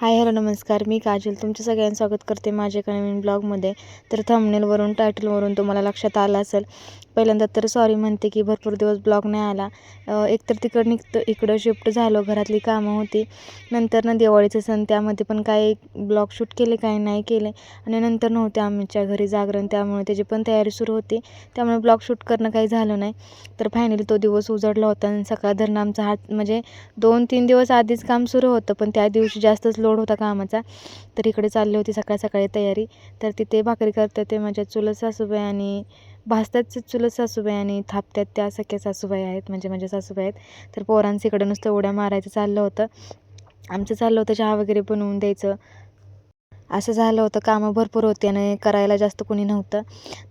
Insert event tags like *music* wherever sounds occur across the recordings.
Hi hello नमस्कार. मी काजल. तुमचं सगळ्यांचं स्वागत करते माझ्या एका नवीन ब्लॉगमध्ये. तर थंबनेलवरून टायटलवरून तुम्हाला लक्षात आलं असेल. पहिल्यांदा तर सॉरी म्हणते की भरपूर दिवस ब्लॉग नाही आला. एकतर तिकडं निघतं इकडं शिफ्ट झालो घरातली कामं होती. नंतर ना दिवाळीचं सण त्यामध्ये पण काही ब्लॉग शूट केले काही नाही केले. आणि नंतर नव्हते आमच्या घरी जागरण त्यामुळे त्याची पण तयारी सुरू होती. त्यामुळे ब्लॉग शूट करणं काही झालं नाही. तर फायनली तो दिवस उजडला होता आणि सकाळ धरणं आमचा हात म्हणजे दोन तीन दिवस आधीच काम सुरू होतं पण त्या दिवशी जास्तच लोड होता कामाचा. तर इकडे चालली होती सकाळ सकाळी तयारी. तर तिथे भाकरी करते ते माझ्या चुलत सासूबाई आणि भासतात चुलत सासूबाई आणि थापत्यात त्या सख्या सासूबाई आहेत म्हणजे माझ्या सासूबाई आहेत. तर पोरांचं इकडं नुसतं उड्या मारायचं चाललं होतं. आमचं चाललं होतं चहा वगैरे बनवून द्यायचं. असं झालं होतं कामं भरपूर होती आणि करायला जास्त कोणी नव्हतं.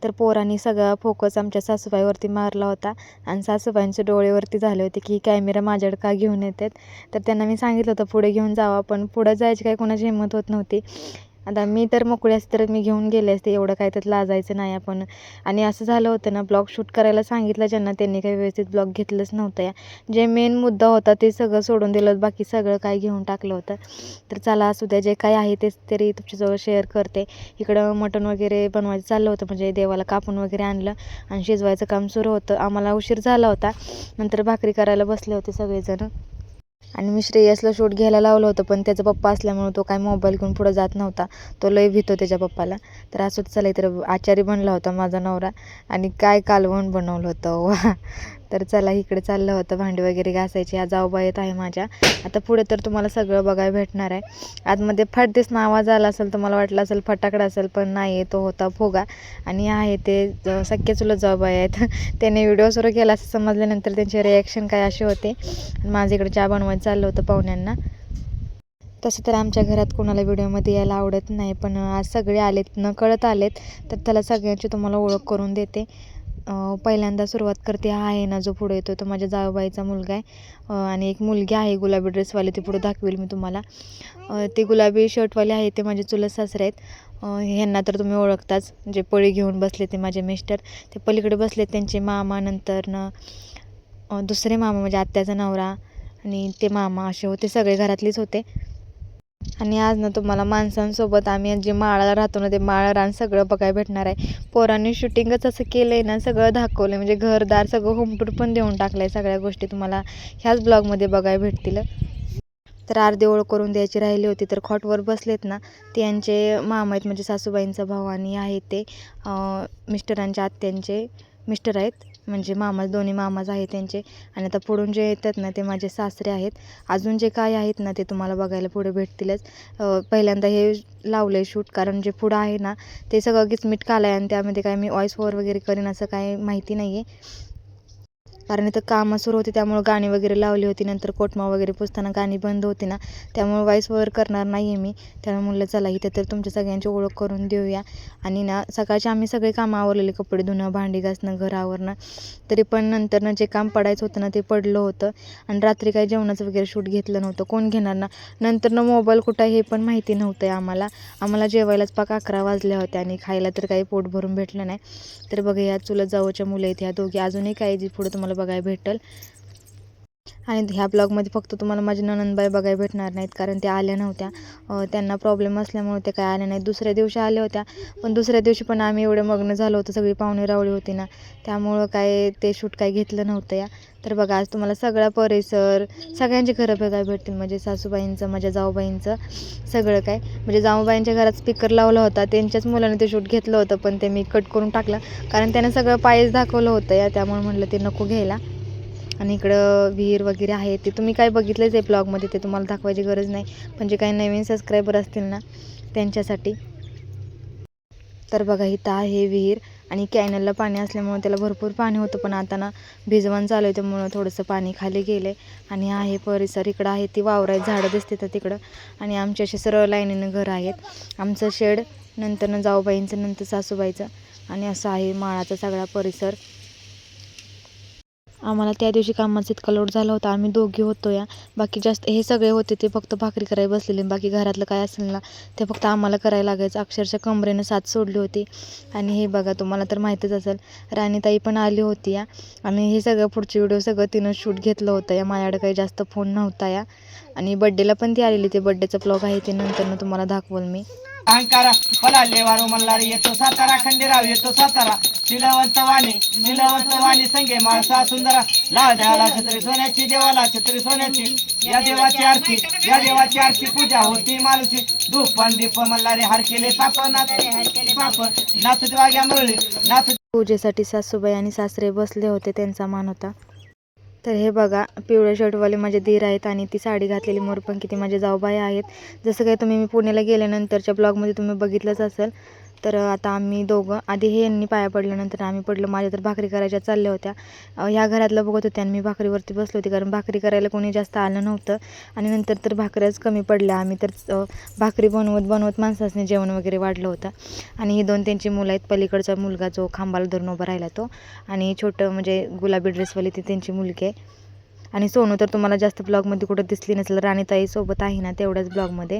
तर पोरांनी सगळा फोकस आमच्या सासूबाईवरती मारला होता आणि सासूबाईंचे डोळेवरती झाले होते की कॅमेरा माझ्याकडे का घेऊन येतात. तर त्यांना मी सांगितलं होतं पुढे घेऊन जावा पण पुढं जायची काही कोणाची हिंमत होत नव्हती. आता मी तर मोकळी असते तर मी घेऊन गेले असते. एवढं काय त्यात लाजायचं नाही आपण. आणि असं झालं होतं ना ब्लॉग शूट करायला सांगितलं ज्यांना त्यांनी काही व्यवस्थित ब्लॉग घेतलंच नव्हतं. या जे मेन मुद्दा होता ते सगळं सोडून दिलं. बाकी सगळं काय घेऊन टाकलं होतं. तर चला असू द्या. जे काय आहे तेच तरी तुमच्याजवळ शेअर करते. इकडं मटण वगैरे बनवायचं चाललं होतं. म्हणजे देवाला कापून वगैरे आणलं. आणि शिजवायचं काम सुरू होतं. आम्हाला उशीर झाला होता. नंतर भाकरी करायला बसले होते सगळेजण. आणि मी श्रेयसला शूट घ्यायला लावलं होतं पण त्याचा पप्पा असल्यामुळे तो काय मोबाईल घेऊन पुढं जात नव्हता. तो लय भीतो त्याच्या पप्पाला. तर असं चला तर आचारी बनला होता माझा नवरा. आणि काय कालवण बनवलं होतं वा. तर चला इकडे चाललं होतं. भांडी वगैरे घासायची. हा जाऊबा येत आहे माझ्या. आता पुढे तर तुम्हाला सगळं बघायला भेटणार आहे. आतमध्ये फटदिस आवाज आला असेल तर मला वाटलं असेल फटाकडा असेल पण नाही तो होता फुगा आणि आहे ते ज- सख्खे चुलत जाऊबाई आहेत. *laughs* त्याने व्हिडिओ सुरू केला असं समजल्यानंतर त्यांचे रिॲक्शन काय असे होते. आणि माझं इकडे चहा बनवत चाललं होतं पाहुण्यांना. तसं तर आमच्या घरात कोणाला व्हिडिओमध्ये यायला आवडत नाही पण आज सगळे आलेत न कळत आलेत. तर त्याला सगळ्यांची तुम्हाला ओळख करून देते. पहिल्यांदा सुरुवात करते हा आहे ना जो पुढे येतो तो माझ्या जावबाईचा मुलगा आहे. आणि एक मुलगी आहे गुलाबी ड्रेसवाले ते पुढे दाखवेल मी तुम्हाला. ते गुलाबी शर्टवाले आहे ते माझे चुलत सासरे आहेत. ह्यांना तर तुम्ही ओळखताच जे पळी घेऊन बसले ते माझे मिस्टर. ते पलीकडे बसले त्यांचे मामा नंतर न दुसरे मामा म्हणजे आत्याचा नवरा आणि ते मामा असे होते सगळे घरातलेच होते. आणि आज ना तुम्हाला माणसांसोबत आम्ही जे माळाला राहतो ना ते माळ रान सगळं बघायला भेटणार आहे. पोरांनी शूटिंगच असं केलं आहे ना सगळं दाखवलं म्हणजे घरदार सगळं होमटूर पण देऊन टाकलं आहे सगळ्या गोष्टी तुम्हाला ह्याच ब्लॉगमध्ये बघायला भेटतील. तर अर्धी ओळख करून द्यायची राहिली होती तर खॉटवर बसलेत ना त्यांचे मामा आहेत म्हणजे सासूबाईंचा भाऊ आणि आहे ते. मिस्टरांच्या आत्यांचे मिस्टर आहेत. म्हणजे मामा दोन्ही मामाज आहेत त्यांचे. आणि आता पुढून जे येतात ना ते माझे सासरे आहेत. अजून जे काय आहेत ना ते तुम्हाला बघायला पुढे भेटतीलच. पहिल्यांदा हे लावलं आहे शूट कारण जे पुढं आहे ना ते सगळं गिचमीट काला आहे आणि त्यामध्ये काय मी वॉईस ओव्हर वगैरे करेन असं काही माहिती नाही आहे कारण इथं कामं सुरू होती त्यामुळं गाणी वगैरे लावली होती. नंतर कोटमा वगैरे पुसताना गाणी बंद होती ना त्यामुळं वॉईस ओवर करणार नाही आहे मी. त्यामुळे म्हणलं चला इथं तर तुमच्या सगळ्यांची ओळख करून देऊया. आणि ना सकाळचे आम्ही सगळे कामं आवरलेले कपडे धुणं भांडी घासणं घर आवरणं. तरी पण नंतरनं जे काम पडायचं होतं ना ते पडलं होतं. आणि रात्री काही जेवणाचं वगैरे शूट घेतलं नव्हतं. कोण घेणार ना? नंतर ना मोबाईल कुठं आहे हे पण माहिती नव्हतं आहे आम्हाला. आम्हाला जेवायलाच पाक अकरा वाजल्या होत्या आणि खायला तर काही पोट भरून भेटलं नाही. तर बघा या चुलत जावच्या मुलं आहेत ह्या दोघी. अजूनही काही जी पुढे तुम्हाला बघायला भेटेल. आणि ह्या ब्लॉगमध्ये फक्त तुम्हाला माझी ननंदबाई बघायला भेटणार नाहीत कारण त्या आल्या नव्हत्या. त्यांना प्रॉब्लेम असल्यामुळे ते काय आल्या नाहीत. दुसऱ्या दिवशी आल्या होत्या पण दुसऱ्या दिवशी पण आम्ही एवढे मग्न झालो होतो सगळी पाहुणे रावळी होती ना. त्यामुळं काय ते शूट काय घेतलं नव्हतं या. तर बघा आज तुम्हाला सगळा परिसर सगळ्यांचे घरं बघायला भेटतील. म्हणजे सासूबाईंचं माझ्या जाऊबाईंचं सगळं काय. म्हणजे जाऊबाईंच्या घरात स्पीकर लावला होता. त्यांच्याच मुलाने ते शूट घेतलं होतं पण ते मी कट करून टाकलं. कारण त्यानं सगळं पायच दाखवलं होतं या. त्यामुळे म्हटलं ते नको घ्यायला. आणि इकडं विहीर वगैरे आहे ते तुम्ही काय बघितलंच आहे ब्लॉगमध्ये ते तुम्हाला दाखवायची गरज नाही. पण जे काही नवीन सबस्क्रायबर असतील ना त्यांच्यासाठी. तर बघा इथं आहे विहीर आणि कॅनलला पाणी असल्यामुळं त्याला भरपूर पाणी होतं पण आता ना भिजवण चालू आहे त्यामुळं थोडंसं पाणी खाली गेलं आहे आणि आहे परिसर इकडं आहे ती वावराय झाडं दिसते तर तिकडं. आणि आमच्या असे सरळ लाईनीनं घरं आहेत. आमचं शेड नंतरनं जाऊबाईंचं नंतर सासूबाईचं. आणि असं आहे माळाचा सगळा परिसर. आम्हाला त्या दिवशी कामाचा इतका लोड झाला होता. आम्ही दोघी होतो या बाकी जास्त हे सगळे होते ते फक्त भाकरी करायला बसलेले. बाकी घरातलं काय असेल ना ते फक्त आम्हाला करायला लागायचं. अक्षरशः कमरेनं साथ सोडली होती. आणि हे बघा तुम्हाला तर माहितीच असेल राणीताई पण आली होती या. आणि हे सगळं पुढचे व्हिडिओ सगळं तिनं शूट घेतलं होतं या. माझ्याकडे काही जास्त फोन नव्हता या. आणि बड्डेला पण ती आलेली. ते बड्डेचं ब्लॉग आहे ते नंतरनं तुम्हाला दाखवल मी. अहंकारा पला लेवारो मल्हारी येतो सातारा खंडेराव येतो सातारा. शिलवंत वाणी शिलवंत वाणी संगे माळसा सुंदरा. लाल देवाला छत्री सोन्याची देवाला छत्री सोन्याची. या देवाची आरती या देवाची आरती पूजा होती मालूची धूप पण दीप मल्हारी हर केले पाप पाप नाथ वाग्या मुरळी नाथ. पूजेसाठी सासूबाई आणि सासरे बसले होते त्यांचा मान होता. तर हे बघा पिवळ्या शर्टवाले माझे धीर आहेत आणि ती साडी घातलेली मोरपंखी ती माझे जाऊबाई आहेत. जसं काही तुम्ही मी पुण्याला गेल्यानंतरच्या ब्लॉगमध्ये तुम्ही बघितलंच असेल तर आता आम्ही दोघं आधी हे यांनी पाया पडल्यानंतर आम्ही पडलो. माझ्या तर भाकरी करायच्या चालल्या होत्या. ह्या घरातलं बघत होते आणि मी भाकरीवरती बसली होती कारण भाकरी करायला कोणी जास्त आलं नव्हतं. आणि नंतर तर भाकऱ्याच कमी पडल्या. आम्ही तर भाकरी बनवत बनवत माणसाने जेवण वगैरे वाढलं होतं. आणि ही दोन त्यांची मुलं आहेत. पलीकडचा मुलगा जो खांबाला धरून उभा राहिला तो. आणि छोटं म्हणजे गुलाबी ड्रेसवाली ती त्यांची मुलगी आहे. आणि सोनू तर तुम्हाला जास्त ब्लॉगमध्ये कुठं दिसली नसेल. राणीताई सोबत आहे ना तेवढ्याच ब्लॉगमध्ये.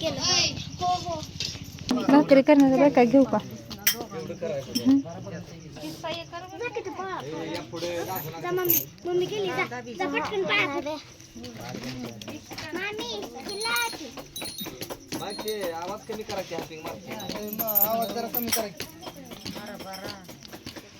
केलं हो हो. भाकरी करण्याचा काय घेऊ का? जा की तू पळा. जा मम्मी. मम्मी गेली. जा. जा पटकन पाया पड. मामी हिला की. आवाज कमी करा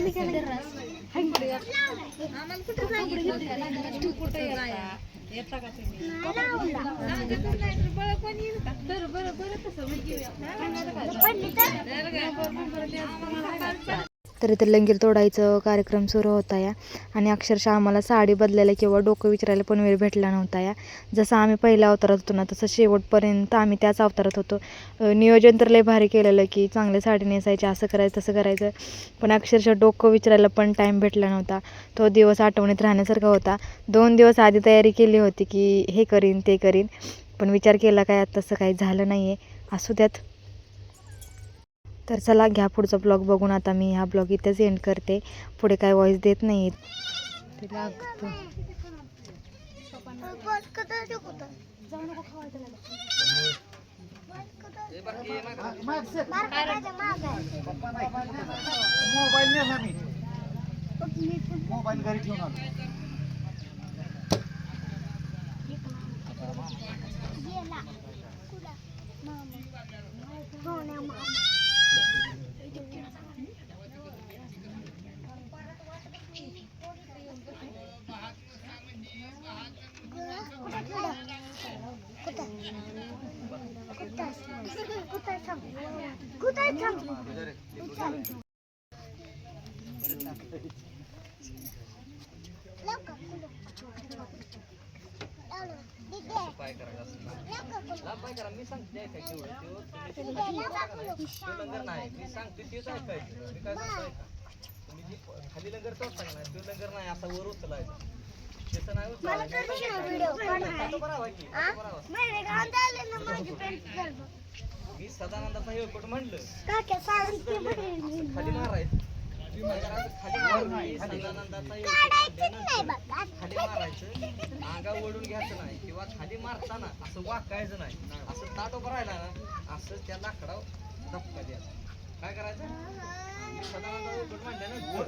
जरा कमी करायचा पडली तर इथे लंगीर तोडायचं कार्यक्रम सुरू होता या. आणि अक्षरशः आम्हाला साडी बदलायला किंवा डोकं विचारायला पण वेळ भेटला नव्हता या. जसं आम्ही पहिल्या अवतारात होतो ना तसं शेवटपर्यंत आम्ही त्याच अवतारात होतो. नियोजन तर लय भारी केलेलं की चांगल्या साडी नेसायची असं करायचं तसं करायचं. पण अक्षरशः डोकं विचारायला पण टाईम भेटला नव्हता. तो दिवस आठवणीत राहण्यासारखा होता. दोन दिवस आधी तयारी केली होती की हे करीन ते करीन. पण विचार केला काय तसं काही झालं नाही आहे असू द्यात. तर चला घ्या पुढचा ब्लॉग बघून. आता मी हा ब्लॉग इथेच एंड करते. पुढे काय वॉईस देत नाही लागतं. मोबाईल घरी ठेवून आलो. गेला. कुठं? मामा. कुठं? मी सांगते? लंगर नाही मी सांगते तेच ऐकायचं मी काय सांगतो ऐका तुम्ही जी खाली लंगर तोच सांगणार तो लंगर नाही असा वर उचलायचा त्याचं नाही उचलायचं की. मी सदानंदाचा हेळकोट म्हणलं. खाली मारायचं खाली मारायचं सदानंदाचा काढायचं हेळकोट नाही बघ. खाली मारायचं. अंगा ओढून घ्यायचं नाही. किंवा खाली मारताना असं वाकायचं नाही. असं ताट उभं राहिला ना असं त्या लाकडावर धपका द्यायचा. काय करायचं? वर.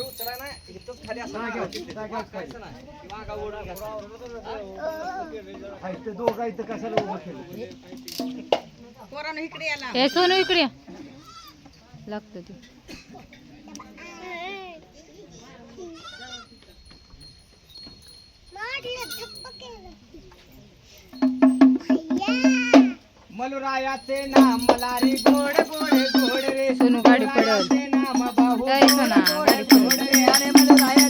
उचलाय ना इथंच खाली असं वाकायचं. नाही किंवा आगा ओढून घ्यायचं. हाय, ते दोघं इथं कशाला उभं केलं? ए सोनू इकडे लागतं ते मलुरायाचे नाम मला रे गोड गोड गोड रे सोनू गाडी पडल. मलुरायाचे नाम बाहू गोड पडल. रे अरे मलुरायाचे